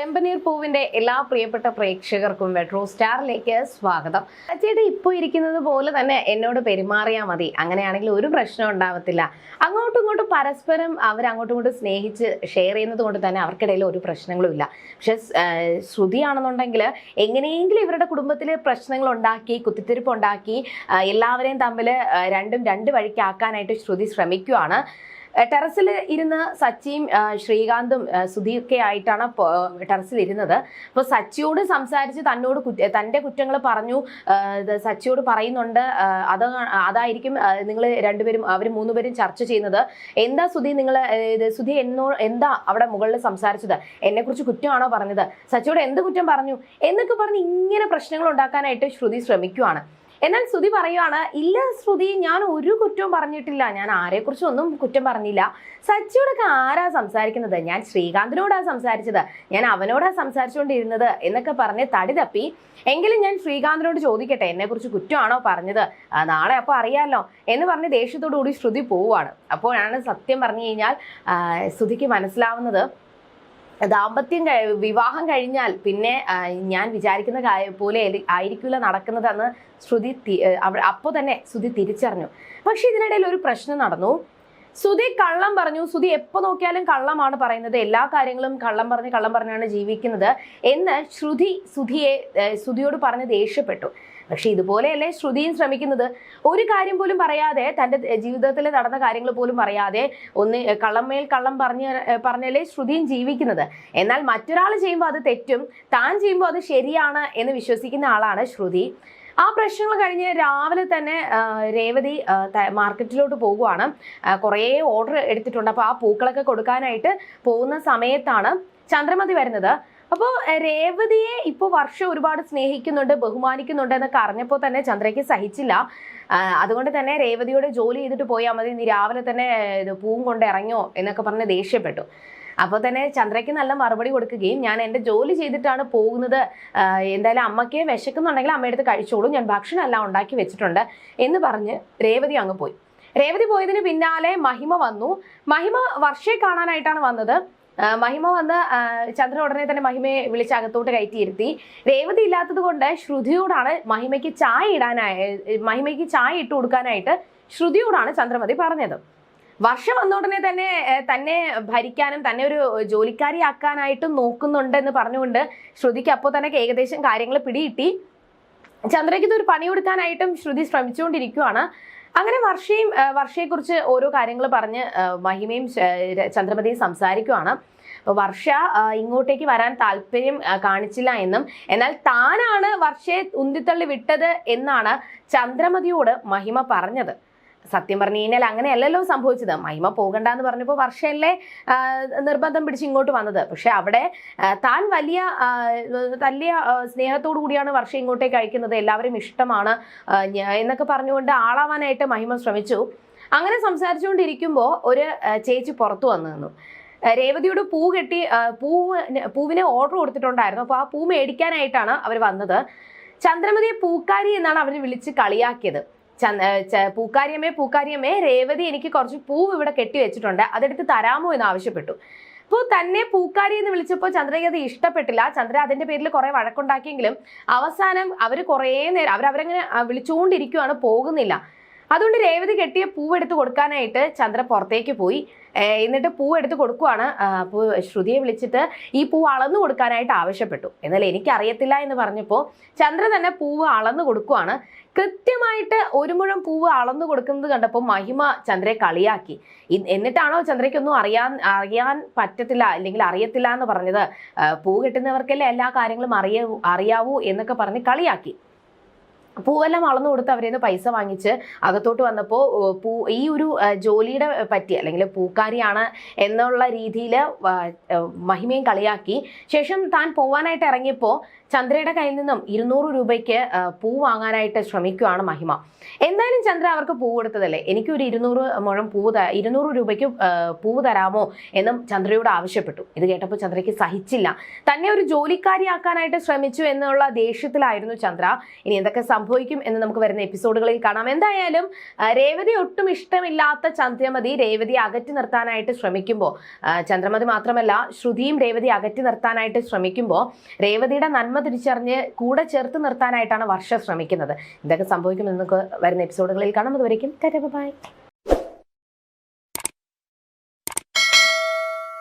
ചെമ്പനീർ പൂവിന്റെ എല്ലാ പ്രിയപ്പെട്ട പ്രേക്ഷകർക്കും മെട്രോ സ്റ്റാറിലേക്ക് സ്വാഗതം. ചേട്ടാ ഇപ്പോൾ ഇരിക്കുന്നത് പോലെ തന്നെ എന്നോട് പെരുമാറിയാൽ മതി. അങ്ങനെയാണെങ്കിൽ ഒരു പ്രശ്നം ഉണ്ടാവത്തില്ല. അങ്ങോട്ടും ഇങ്ങോട്ടും പരസ്പരം അവർ അങ്ങോട്ടും ഇങ്ങോട്ടും സ്നേഹിച്ച് ഷെയർ ചെയ്യുന്നത് കൊണ്ട് തന്നെ അവർക്കിടയിൽ ഒരു പ്രശ്നങ്ങളും ഇല്ല. പക്ഷെ ശ്രുതിയാണെന്നുണ്ടെങ്കിൽ എങ്ങനെയെങ്കിലും ഇവരുടെ കുടുംബത്തിൽ പ്രശ്നങ്ങൾ ഉണ്ടാക്കി കുത്തിത്തിരിപ്പ് ഉണ്ടാക്കി എല്ലാവരെയും തമ്മിൽ രണ്ടും രണ്ട് വഴിക്കാക്കാനായിട്ട് ശ്രുതി ശ്രമിക്കുവാണ്. ടെറസിൽ ഇരുന്ന് സച്ചിയും ശ്രീകാന്തും സുധിയൊക്കെ ആയിട്ടാണ് ടെറസിൽ ഇരുന്നത്. അപ്പോൾ സച്ചിയോട് സംസാരിച്ച് തന്നോട് തന്റെ കുറ്റങ്ങൾ പറഞ്ഞു സച്ചിയോട് പറയുന്നുണ്ട്. അത് അതായിരിക്കും നിങ്ങൾ രണ്ടുപേരും അവർ മൂന്നുപേരും ചർച്ച ചെയ്യുന്നത്. എന്താ സുധി നിങ്ങൾ സുധി എന്നോ എന്താ അവിടെ മുകളിൽ സംസാരിച്ചത്? എന്നെക്കുറിച്ച് കുറ്റമാണോ പറഞ്ഞത്? സച്ചിയോട് എന്ത് കുറ്റം പറഞ്ഞു? എന്നൊക്കെ പറഞ്ഞ് ഇങ്ങനെ പ്രശ്നങ്ങൾ ഉണ്ടാക്കാനായിട്ട് ശ്രുതി ശ്രമിക്കുവാണ്. എന്നാൽ ശ്രുതി പറയുവാണ് ഇല്ല ശ്രുതി ഞാൻ ഒരു കുറ്റവും പറഞ്ഞിട്ടില്ല. ഞാൻ ആരെക്കുറിച്ചും ഒന്നും കുറ്റം പറഞ്ഞില്ല. സച്ചിയോടൊക്കെ ആരാ സംസാരിക്കുന്നത്? ഞാൻ ശ്രീകാന്തിനോടാ സംസാരിച്ചത്. ഞാൻ അവനോടാ സംസാരിച്ചുകൊണ്ടിരുന്നത് എന്നൊക്കെ പറഞ്ഞ് തടി തപ്പി. എങ്കിലും ഞാൻ ശ്രീകാന്തിനോട് ചോദിക്കട്ടെ എന്നെക്കുറിച്ച് കുറ്റമാണോ പറഞ്ഞത്? നാളെ അപ്പോൾ അറിയാമല്ലോ എന്ന് പറഞ്ഞ് ദേഷ്യത്തോടു കൂടി ശ്രുതി പോവുകയാണ് അപ്പോഴാണ് സത്യം പറഞ്ഞു കഴിഞ്ഞാൽ ശ്രുതിക്ക് മനസ്സിലാവുന്നത് ദാമ്പത്യം വിവാഹം കഴിഞ്ഞാൽ പിന്നെ ഞാൻ വിചാരിക്കുന്ന പോലെ ആയിരിക്കില്ല നടക്കുന്നതെന്ന് ശ്രുതി അപ്പോൾ തന്നെ ശ്രുതി തിരിച്ചറിഞ്ഞു. പക്ഷെ ഇതിനിടയിൽ ഒരു പ്രശ്നം നടന്നു. സുധി കള്ളം പറഞ്ഞു. സുധി എപ്പോൾ നോക്കിയാലും കള്ളമാണ് പറയുന്നത്. എല്ലാ കാര്യങ്ങളും കള്ളം പറഞ്ഞ് കള്ളം പറഞ്ഞാണ് ജീവിക്കുന്നത് എന്ന് ശ്രുതി സുധിയെ സുധിയോട് പറഞ്ഞ് ദേഷ്യപ്പെട്ടു. പക്ഷെ ഇതുപോലെയല്ലേ ശ്രുതിയും ശ്രമിക്കുന്നത്? ഒരു കാര്യം പോലും പറയാതെ തന്റെ ജീവിതത്തിൽ നടന്ന കാര്യങ്ങൾ പോലും പറയാതെ ഒന്ന് കള്ളമ്മേൽ കള്ളം പറഞ്ഞ പറഞ്ഞാലേ ശ്രുതിയും ജീവിക്കുന്നത്? എന്നാൽ മറ്റൊരാൾ ചെയ്യുമ്പോൾ അത് തെറ്റും താൻ ചെയ്യുമ്പോൾ അത് ശരിയാണ് എന്ന് വിശ്വസിക്കുന്ന ആളാണ് ശ്രുതി. ആ പ്രശ്നങ്ങൾ കഴിഞ്ഞ് രാവിലെ തന്നെ രേവതി മാർക്കറ്റിലോട്ട് പോകുവാണ്. കുറേ ഓർഡർ എടുത്തിട്ടുണ്ട്. അപ്പോൾ ആ പൂക്കളൊക്കെ കൊടുക്കാനായിട്ട് പോകുന്ന സമയത്താണ് ചന്ദ്രമതി വരുന്നത്. അപ്പോൾ രേവതിയെ ഇപ്പോൾ വർഷം ഒരുപാട് സ്നേഹിക്കുന്നുണ്ട് ബഹുമാനിക്കുന്നുണ്ട് എന്നൊക്കെ അറിഞ്ഞപ്പോൾ തന്നെ ചന്ദ്രയ്ക്ക് സഹിച്ചില്ല. അതുകൊണ്ട് തന്നെ രേവതിയോട് ജോലി ചെയ്തിട്ട് പോയാൽ മതി നീ രാവിലെ തന്നെ പൂവും കൊണ്ട് എന്നൊക്കെ പറഞ്ഞ് ദേഷ്യപ്പെട്ടു. അപ്പോൾ തന്നെ ചന്ദ്രയ്ക്ക് നല്ല മറുപടി കൊടുക്കുകയും ഞാൻ എന്റെ ജോലി ചെയ്തിട്ടാണ് പോകുന്നത്. എന്തായാലും അമ്മയ്ക്ക് വിശക്കുന്നുണ്ടെങ്കിൽ അമ്മയെടുത്ത് കഴിച്ചോളൂ. ഞാൻ ഭക്ഷണം എല്ലാം ഉണ്ടാക്കി വെച്ചിട്ടുണ്ട് എന്ന് പറഞ്ഞ് രേവതി അങ്ങ് പോയി. രേവതി പോയതിന് പിന്നാലെ മഹിമ വന്നു. മഹിമ വർഷയെ കാണാനായിട്ടാണ് വന്നത്. മഹിമ വന്ന് ചന്ദ്രൻ ഉടനെ തന്നെ മഹിമയെ വിളിച്ച് അകത്തോട്ട് കയറ്റിയിരുത്തി. രേവതി ഇല്ലാത്തത് കൊണ്ട് ശ്രുതിയോടാണ് മഹിമയ്ക്ക് ചായ ഇടാനായ മഹിമയ്ക്ക് ചായ ഇട്ട് കൊടുക്കാനായിട്ട് ശ്രുതിയോടാണ് ചന്ദ്രമതി പറഞ്ഞത്. വർഷം വന്ന ഉടനെ തന്നെ തന്നെ ഭരിക്കാനും തന്നെ ഒരു ജോലിക്കാരിയാക്കാനായിട്ടും നോക്കുന്നുണ്ട് എന്ന് പറഞ്ഞുകൊണ്ട് ശ്രുതിക്ക് അപ്പോൾ തന്നെ ഏകദേശം കാര്യങ്ങൾ പിടികിട്ടി. ചന്ദ്രയ്ക്ക് ഇതൊരു പണി കൊടുക്കാനായിട്ടും ശ്രുതി ശ്രമിച്ചുകൊണ്ടിരിക്കുവാണ്. അങ്ങനെ വർഷയും വർഷയെക്കുറിച്ച് ഓരോ കാര്യങ്ങൾ പറഞ്ഞ് മഹിമയും ചന്ദ്രമതിയും സംസാരിക്കുവാണ്. വർഷ ഇങ്ങോട്ടേക്ക് വരാൻ താല്പര്യം കാണിച്ചില്ല എന്നും. എന്നാൽ താനാണ് വർഷയെ ഉന്തിത്തള്ളി വിട്ടത് എന്നാണ് ചന്ദ്രമതിയോട് മഹിമ പറഞ്ഞത്. സത്യം പറഞ്ഞു കഴിഞ്ഞാൽ അങ്ങനെയല്ലല്ലോ സംഭവിച്ചത്. മഹിമ പോകണ്ട എന്ന് പറഞ്ഞപ്പോൾ വർഷയല്ലേ നിർബന്ധം പിടിച്ച് ഇങ്ങോട്ട് വന്നത്. പക്ഷെ അവിടെ താൻ വലിയ വലിയ സ്നേഹത്തോടു കൂടിയാണ് വർഷ ഇങ്ങോട്ടേക്ക് അയക്കുന്നത്. എല്ലാവരും ഇഷ്ടമാണ് എന്നൊക്കെ പറഞ്ഞുകൊണ്ട് ആളാവാനായിട്ട് മഹിമ ശ്രമിച്ചു. അങ്ങനെ സംസാരിച്ചുകൊണ്ടിരിക്കുമ്പോൾ ഒരു ചേച്ചി പുറത്തു വന്നു നിന്നു. രേവതിയോട് പൂ കെട്ടി പൂ പൂവ് പൂവിനെ ഓർഡർ കൊടുത്തിട്ടുണ്ടായിരുന്നു. അപ്പോൾ ആ പൂ മേടിക്കാനായിട്ടാണ് അവർ വന്നത്. ചന്ദ്രമതിയെ പൂക്കാരി എന്നാണ് അവർ വിളിച്ച് കളിയാക്കിയത്. പൂക്കാരിയമ്മേ പൂക്കാരിയമ്മേ രേവതി എനിക്ക് കുറച്ച് പൂവ് ഇവിടെ കെട്ടി വെച്ചിട്ടുണ്ട്. അതെടുത്ത് തരാമോ എന്ന് ആവശ്യപ്പെട്ടു. അപ്പോൾ തന്നെ പൂക്കാരി എന്ന് വിളിച്ചപ്പോൾ ചന്ദ്രയ്ക്ക് അത് ഇഷ്ടപ്പെട്ടില്ല. ചന്ദ്ര അതിന്റെ പേരിൽ കുറേ വഴക്കുണ്ടാക്കിയെങ്കിലും അവസാനം അവർ കുറേ നേരം അവരവരങ്ങനെ വിളിച്ചുകൊണ്ടിരിക്കുവാണ് പോകുന്നില്ല. അതുകൊണ്ട് രേവതി കെട്ടിയ പൂവ് എടുത്ത് കൊടുക്കാനായിട്ട് ചന്ദ്ര പുറത്തേക്ക് പോയി. എന്നിട്ട് പൂവ് എടുത്ത് കൊടുക്കുവാണ്. അപ്പോൾ ശ്രുതിയെ വിളിച്ചിട്ട് ഈ പൂവ് അളന്നു കൊടുക്കാനായിട്ട് ആവശ്യപ്പെട്ടു. എന്നാൽ എനിക്കറിയത്തില്ല എന്ന് പറഞ്ഞപ്പോൾ ചന്ദ്ര തന്നെ പൂവ് അളന്നു കൊടുക്കുവാണ്. കൃത്യമായിട്ട് ഒരു മുഴം പൂവ് അളന്നു കൊടുക്കുന്നത് കണ്ടപ്പോൾ മഹിമ ചന്ദ്രയെ കളിയാക്കി. എന്നിട്ടാണോ ചന്ദ്രയ്ക്കൊന്നും അറിയാൻ അറിയാൻ പറ്റത്തില്ല അല്ലെങ്കിൽ അറിയത്തില്ല എന്ന് പറഞ്ഞത്? പൂ കിട്ടുന്നവർക്കല്ലേ എല്ലാ കാര്യങ്ങളും അറിയ അറിയാവൂ എന്നൊക്കെ പറഞ്ഞ് കളിയാക്കി. പൂവെല്ലാം അളന്നു കൊടുത്ത് അവരിൽ നിന്ന് പൈസ വാങ്ങിച്ച് അകത്തോട്ട് വന്നപ്പോൾ പൂ ഈ ഒരു ജോലിയുടെ പറ്റി അല്ലെങ്കിൽ പൂക്കാരിയാണ് എന്നുള്ള രീതിയിൽ മഹിമയും കളിയാക്കി. ശേഷം താൻ പോവാനായിട്ട് ഇറങ്ങിയപ്പോൾ ചന്ദ്രയുടെ കയ്യിൽ നിന്നും ഇരുന്നൂറ് രൂപയ്ക്ക് പൂ വാങ്ങാനായിട്ട് ശ്രമിക്കുകയാണ് മഹിമ. എന്തായാലും ചന്ദ്ര അവർക്ക് പൂ കൊടുത്തതല്ലേ? എനിക്കൊരു ഇരുന്നൂറ് മുഴം പൂ ഇരുന്നൂറ് രൂപയ്ക്ക് പൂ തരാമോ എന്നും ചന്ദ്രയോട് ആവശ്യപ്പെട്ടു. ഇത് കേട്ടപ്പോൾ ചന്ദ്രയ്ക്ക് സഹിച്ചില്ല. തന്നെ ഒരു ജോലിക്കാരിയാക്കാനായിട്ട് ശ്രമിച്ചു എന്നുള്ള ദേഷ്യത്തിലായിരുന്നു ചന്ദ്ര. ഇനി എന്തൊക്കെ സംഭവിക്കും എന്ന് നമുക്ക് വരുന്ന എപ്പിസോഡുകളിൽ കാണാം. എന്തായാലും രേവതി ഒട്ടും ഇഷ്ടമില്ലാത്ത ചന്ദ്രമതി രേവതി അകറ്റി നിർത്താനായിട്ട് ശ്രമിക്കുമ്പോൾ ചന്ദ്രമതി മാത്രമല്ല ശ്രുതിയും രേവതി അകറ്റി നിർത്താനായിട്ട് ശ്രമിക്കുമ്പോൾ രേവതിയുടെ നന്മ തിരിച്ചറിഞ്ഞ് കൂടെ ചേർത്ത് നിർത്താനായിട്ടാണ് വർഷ ശ്രമിക്കുന്നത്. ഇതൊക്കെ സംഭവിക്കുമെന്ന് വരുന്ന എപ്പിസോഡുകളിൽ കാണാം. അതുവരേക്കും ബൈ.